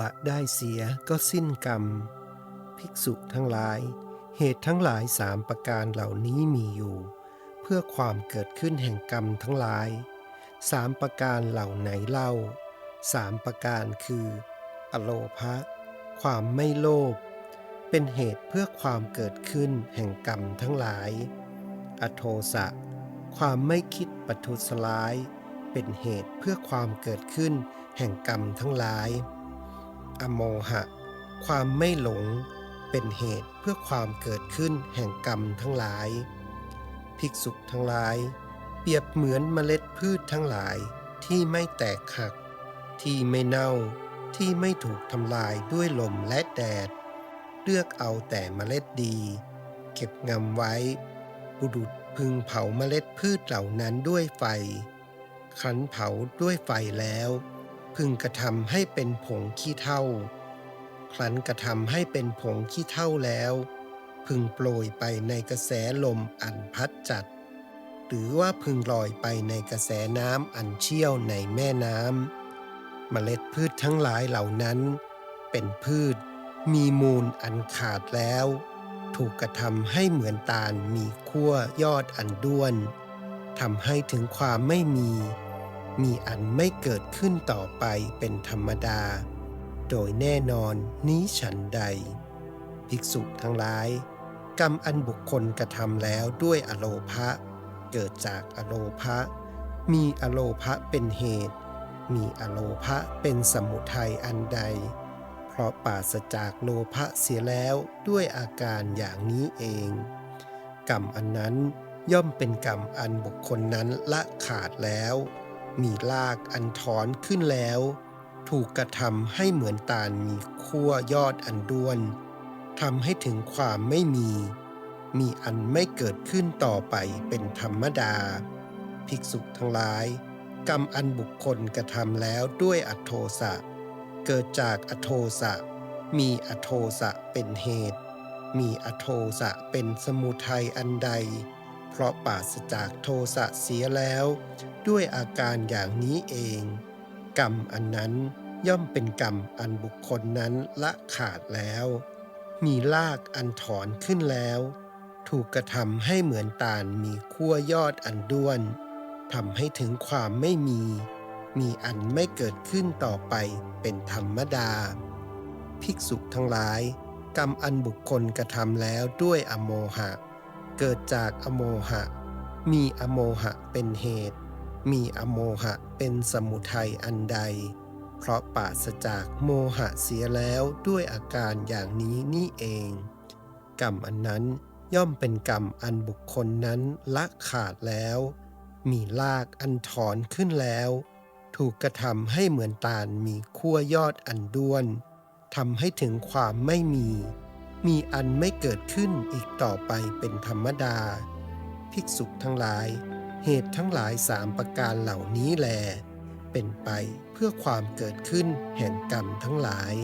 ละได้เสียก็สิ้นกรรม ภิกษุทั้งหลาย เหตุทั้งหลายสามประการเหล่านี้มีอยู่ เพื่อความเกิดขึ้นแห่งกรรมทั้งหลายสามประการเหล่าไหนเล่าสามประการคือ อโลภะความไม่โลภเป็นเหตุเพื่อความเกิดขึ้นแห่งกรรมทั้งหลาย อโทสะ ความไม่คิดปัทุสลาย เป็นเหตุเพื่อความเกิดขึ้นแห่งกรรมทั้งหลาย อโมหะ ความไม่หลงเป็นเหตุเพื่อความเกิดขึ้นแห่งกรรมทั้งหลาย ภิกษุทั้งหลาย เปรียบเหมือนเมล็ดพืชทั้งหลายที่ไม่แตกหัก ที่ไม่เน่าที่ไม่ถูกทำลายด้วยลมและแดด เลือกเอาแต่เมล็ดดี เก็บงำไว้ บุรุษพึงเผาเมล็ดพืชเหล่านั้นด้วยไฟขันเผาด้วยไฟแล้ว พึงกระทำให้เป็นผงขี้เถ้าครั้นกระทำให้เป็นผงขี้เถ้าแล้ว พึงโปรยไปในกระแสลมอันพัดจัด หรือว่าพึงลอยไปในกระแสน้ำอันเชี่ยวในแม่น้ำเมล็ดพืชทั้งหลายเหล่านั้น เป็นพืชมีมูลอันขาดแล้ว ถูกกระทำให้เหมือนตาลมีขั้วยอดอันด้วนทำให้ถึงความไม่มี มีอันไม่เกิดขึ้นต่อไปเป็นธรรมดา โดยแน่นอนนี้ฉันใด ภิกษุทั้งหลาย กรรมอันบุคคลกระทำแล้วด้วยอโลภะเกิดจากอโลภะมีอโลภะเป็นเหตุ มีอโลภะเป็นสมุทัยอันใด เพราะปราศจากโลภะเสียแล้วด้วยอาการอย่างนี้เอง กรรมอันนั้นย่อมเป็นกรรมอันบุคคลนั้นละขาดแล้ว มีลากอันถอนขึ้นแล้ว ถูกกระทำให้เหมือนตาลมีขั้วยอดอันด้วนทำให้ถึงความไม่มี มีอันไม่เกิดขึ้นต่อไปเป็นธรรมดา ภิกษุทั้งหลาย กรรมอันบุคคลกระทำแล้วด้วยอโทสะ เกิดจากอโทสะ มีอโทสะเป็นเหตุ มีอโทสะเป็นสมุทัยอันใด เพราะปราศจากโทสะเสียแล้ว ด้วยอาการอย่างนี้เอง กรรมอันนั้นย่อมเป็นกรรมอันบุคคลนั้นละขาดแล้ว มีลากอันถอนขึ้นแล้ว ถูกกระทำให้เหมือนตาลมีขั้วยอดอันด้วนทำให้ถึงความไม่มี มีอันไม่เกิดขึ้นต่อไปเป็นธรรมดา ภิกษุทั้งหลาย กรรมอันบุคคลกระทำแล้วด้วยอโมหะ เกิดจากอโมหะ มีอโมหะเป็นเหตุ มีอโมหะเป็นสมุทัยอันใด เพราะปราศจากโมหะเสียแล้วด้วยอาการอย่างนี้นี่เอง กรรมอันนั้นย่อมเป็นกรรมอันบุคคลนั้นละขาดแล้ว มีลากอันถอนขึ้นแล้ว ถูกกระทำให้เหมือนตาลมีขั้วยอดอันด้วนทำให้ถึงความไม่มี มีอันไม่เกิดขึ้นอีกต่อไปเป็นธรรมดา ภิกษุทั้งหลาย เหตุทั้งหลายสามประการเหล่านี้แล เป็นไปเพื่อความเกิดขึ้นแห่งกรรมทั้งหลาย